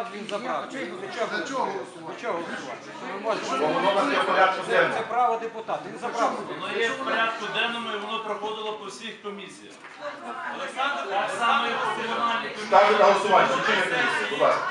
Він забрав. Для чого Для чого голосувати? Це, це право депутата. Він забрав. Воно є в порядку денному і воно проходило по всіх комісіях. Олександр, так само і по комунальній комісії. Ставлю на голосування. Будь ласка.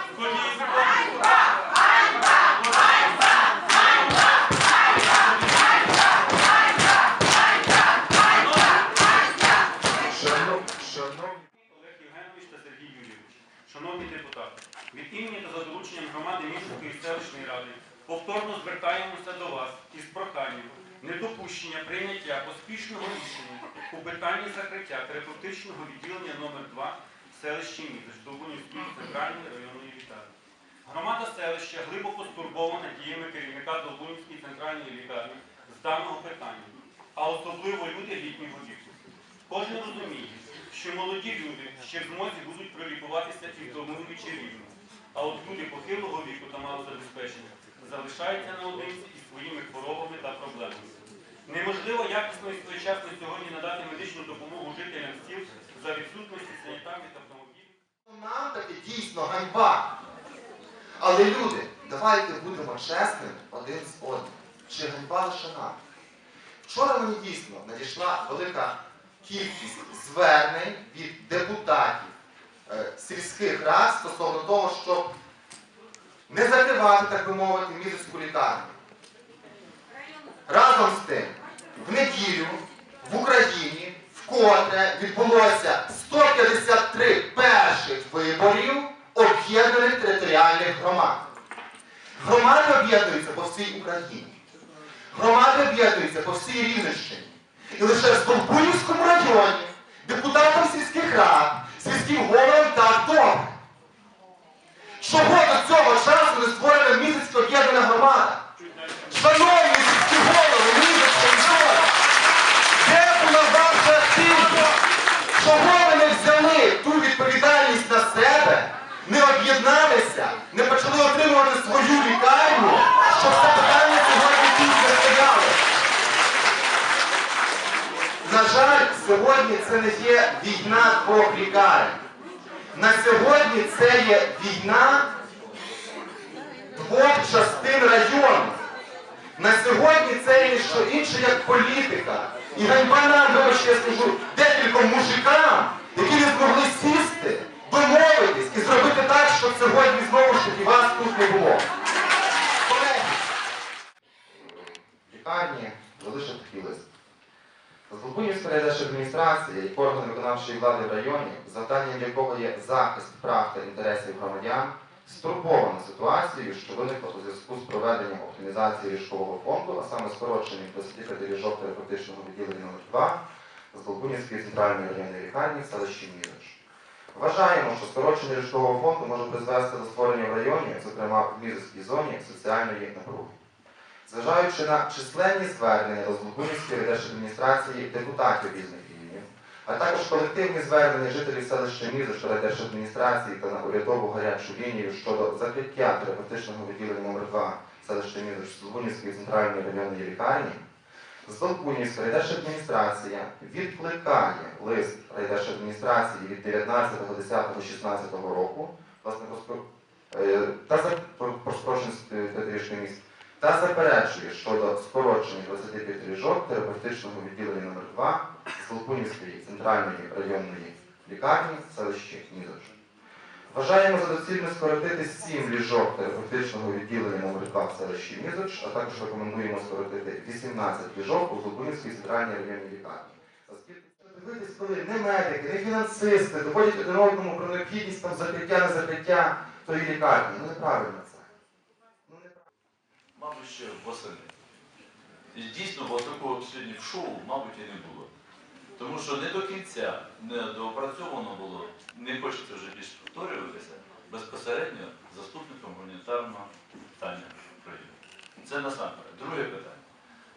Шановні, шановні. Олег Євгенович та Сергій Юрійович. Шановні депутати, від імені та за дорученням громади Мішської селищної ради повторно звертаємося до вас із проханням недопущення прийняття поспішного рішення у питанні закриття терапевтичного відділення номер 2 в селищі Мізиш Долбунівської центральної районної лікарні. Громада селища глибоко стурбована діями керівника Долбунівської центральної лікарні з даного питання, а особливо люди літнього віку. Кожен розуміє, що молоді люди ще в змозі будуть пролікуватися і в домовичі рівно. А от люди похилого віку та малозабезпечення залишаються наодинці із своїми хворобами та проблемами. Неможливо якісно і своєчасно сьогодні надати медичну допомогу жителям сіл за відсутності санітарних автомобілів. Нам таки дійсно ганьба. Але люди, давайте будемо чесними один з одним. Чи ганьба лише нам? Вчора мені дійсно надійшла велика кількість звернень від депутатів е, сільських рад стосовно того, щоб не закривати, так би мовити, мізерську лікарню. Разом з тим, в неділю в Україні вкотре відбулося 153 перших виборів об'єднаних територіальних громад. Громади об'єднуються по всій Україні. Громади об'єднуються по всій Рівненщині. І лише в Столбунівському районі депутатам сільських рад, сільським головам так добре. Чого до цього часу не створена місяцька об'єднана громада? Шановні Чого ви не взяли ту відповідальність на себе, не об'єдналися, не почали отримувати свою лікарню, щоб це питання сьогодні тут не стояло? На жаль, сьогодні це не є війна двох лікарень. На сьогодні це є війна двох частин району. На сьогодні це є що інше, як політика. І ганьба нам, вибачте, я скажу, декільком мужикам, які не змогли сісти, домовитись і зробити так, щоб сьогодні знову ж таки вас тут не було. Колеги, лікарні залишив такий лист. Злобунівська райдержадміністрація як орган виконавчої влади в районі, завданням якого є захист прав та інтересів громадян, стурбована ситуацією, що виникла у зв'язку з проведенням оптимізації ліжкового фонду, а саме скороченням 25 ліжок терапевтичного відділення номер 2 з Долбунівської центральної районної лікарні в селищі Мірич. Вважаємо, що скорочення ліжкового фонду може призвести до створення в районі, зокрема в Мірській зоні, соціальної напруги. Зважаючи на численні звернення до Злобунівської держадміністрації депутатів різних а також колективні звернення жителів селища Мізош адміністрації та на урядову гарячу лінію щодо закриття терапевтичного відділення номер 2 селища Мізош Злобунівської центральної районної лікарні, Здолбунівська райдержадміністрація відкликає лист райдержадміністрації від 19.10.16 року власне, е, та за територіальний та заперечує щодо скорочення 25 ліжок терапевтичного відділення номер 2 з Лопунівської центральної районної лікарні в селищі Мізоч. Вважаємо за доцільне скоротити 7 ліжок терапевтичного відділення номер 2 в селищі Мізоч, а також рекомендуємо скоротити 18 ліжок у Лопунівській центральній районній лікарні. Оскільки дивитись, коли не медики, не фінансисти доводять один одному про необхідність там закриття, не закриття тої лікарні. Ну неправильно це. Ну неправильно. Мабуть, ще восени. І дійсно, такого сьогодні в шоу, мабуть, і не було. Тому що не до кінця не доопрацьовано було, не хочеться вже більше повторюватися, безпосередньо заступником гуманітарного питання України. Це насамперед. Друге питання.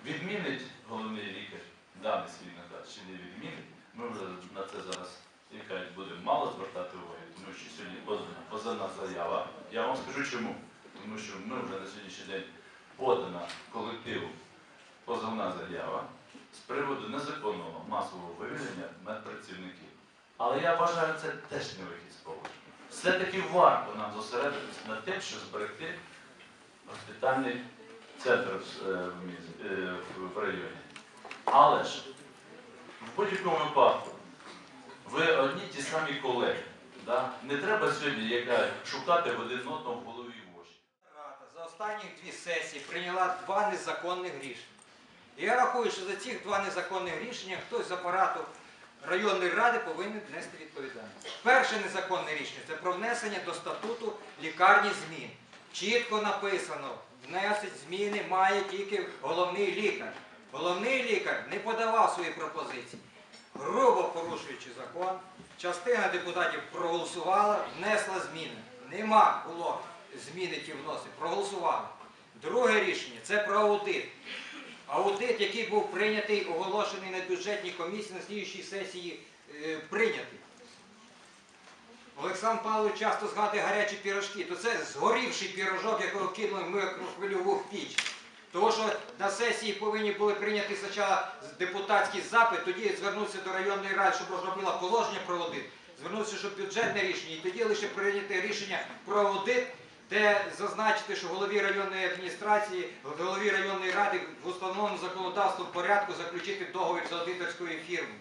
Відмінить головний лікар даний свій наказ чи не відмінить, ми вже на це зараз кажуть, будемо мало звертати уваги, тому що сьогодні подана позовна заява. Я вам скажу чому. Тому що ми вже на сьогоднішній день подана колективу позовна заява з приводу незаконного масового вивільнення медпрацівників. Але я вважаю, це теж не вихід з положення. все-таки варто нам зосередитися над тим, щоб зберегти госпітальний центр е, в е, в районі. Але ж в будь-якому випадку ви одні ті самі колеги. Да? Не треба сьогодні яка, шукати в один одного в голові воші. За останні дві сесії прийняла два незаконних рішення. Я рахую, що за ці два незаконних рішення хтось з апарату районної ради повинен нести відповідальність. Перше незаконне рішення це про внесення до статуту лікарні змін. Чітко написано, внесить зміни має тільки головний лікар. Головний лікар не подавав свої пропозиції. Грубо порушуючи закон, частина депутатів проголосувала, внесла зміни. Нема було зміни ті вносить, проголосували. Друге рішення це про аудит. Аудит, який був прийнятий, оголошений на бюджетній комісії на слідчій сесії е, прийнятий. Олександр Павлович часто згадує гарячі пірожки, то це згорівший пірожок, якого кинули в піч. Тому що на сесії повинні були прийняти спочатку депутатський запит, тоді звернувся до районної ради, щоб розробила положення про аудит. Звернувся, щоб бюджетне рішення, і тоді лише прийняти рішення про аудит, де зазначити, що голові районної адміністрації, голові районної ради в установленому законодавством порядку заключити договір з аудиторською фірмою.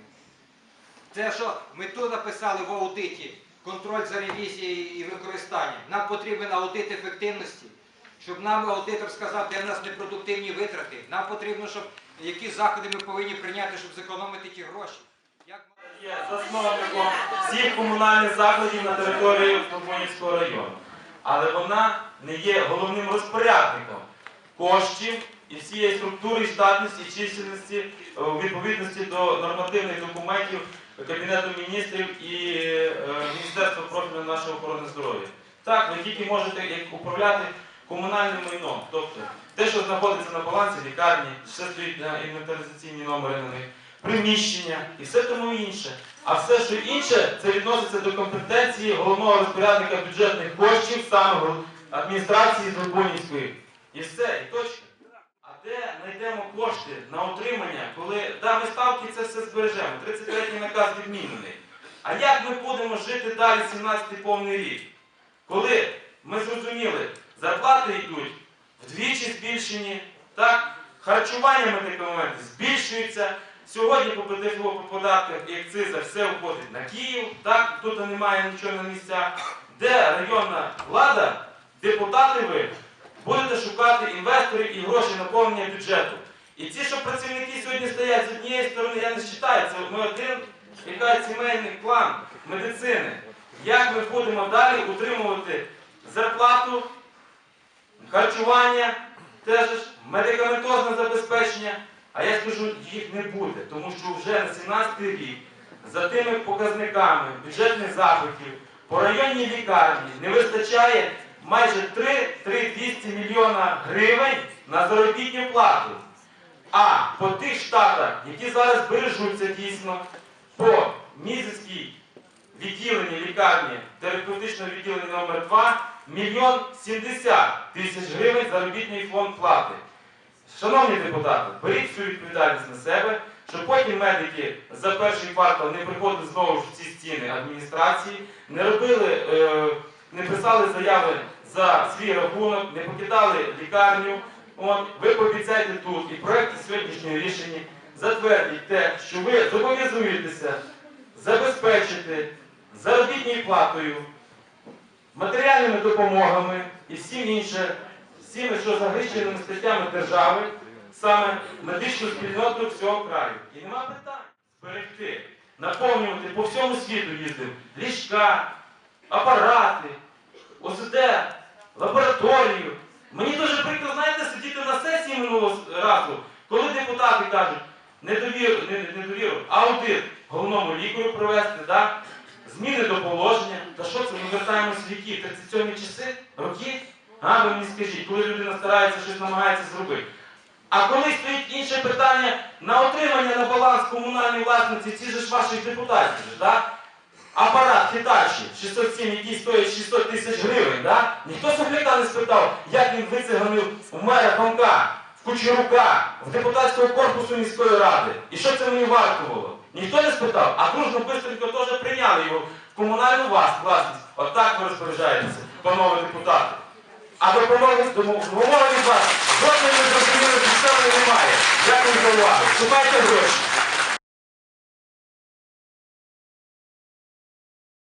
Те, що ми тут написали в аудиті контроль за ревізією і використанням, нам потрібен аудит ефективності, щоб нам аудитор сказав, де в нас непродуктивні витрати. Нам потрібно, щоб які заходи ми повинні прийняти, щоб зекономити ті гроші. Є засновником всіх комунальних закладів на території Столбунівського району. Але вона не є головним розпорядником коштів і всієї структури, штатності чисельності е, у відповідності до нормативних документів Кабінету міністрів і е, Міністерства профільного нашого охорони здоров'я. Так, ви тільки можете управляти комунальним майном. Тобто те, що знаходиться на балансі лікарні, все стоїть на інвентаризаційні номери на них, приміщення і все тому інше. А все, що інше, це відноситься до компетенції головного розпорядника бюджетних коштів саме адміністрації Золбунівської. І все, і точка. А де знайдемо кошти на утримання, коли да, ми ставки це все збережемо. 33-й наказ відмінений. А як ми будемо жити далі 17-й повний рік? Коли ми зрозуміли, зарплати йдуть вдвічі збільшені, так, харчування медикаментів збільшується. Сьогодні по ПДФО по податках і акцизах все входить на Київ, так, тут немає нічого на місцях. Де районна влада, депутати ви, будете шукати інвесторів і гроші наповнення бюджету. І ті, що працівники сьогодні стоять з однієї сторони, я не вважаю, це ми один якась сімейний план медицини. Як ми будемо далі утримувати зарплату, харчування, теж медикаментозне забезпечення. А я скажу, їх не буде, тому що вже на 17 рік за тими показниками бюджетних запитів по районній лікарні не вистачає майже 3-200 мільйона гривень на заробітну плату. А по тих штатах, які зараз бережуться дійсно, по мізерській відділенні лікарні терапевтичного відділення номер 2 мільйон 70 тисяч гривень заробітний фонд плати. Шановні депутати, беріть всю відповідальність на себе, щоб потім медики за перший квартал не приходили знову в ці стіни адміністрації, не робили, е, не писали заяви за свій рахунок, не покидали лікарню. От, ви пообіцяйте тут і в проєкті сьогоднішнього рішення затвердіть те, що ви зобов'язуєтеся забезпечити заробітною платою, матеріальними допомогами і всім іншим, всіми, що загрішеними статтями держави, саме медичну спільноту всього краю. І нема питань зберегти, наповнювати по всьому світу їздив ліжка, апарати, ОЗД, лабораторію. Мені дуже прикро, знаєте, сидіти на сесії минулого разу, коли депутати кажуть, не, недовіру, аудит головному лікарю провести, да? зміни до положення. Та що це, ми вертаємось в віки, 37 часи, роки? А, ви мені скажіть, коли людина старається щось намагається зробити. А коли стоїть інше питання на отримання на баланс комунальної власниці, ці ж ваших депутатів, да? апарат Hitachi 607, який стоїть 600 тисяч гривень, да? ніхто Сопляка не спитав, як він вициганив у мера Панка, в Кучерука, в депутатського корпусу міської ради. І що це мені вартувало? Ніхто не спитав, а дружно бистренько теж прийняли його в комунальну власність. Отак ви розпоряджаєтеся, панове депутати. А допомоги допомоги від вас жодної незрозумілої підстави немає. Дякую за увагу. Шукайте гроші.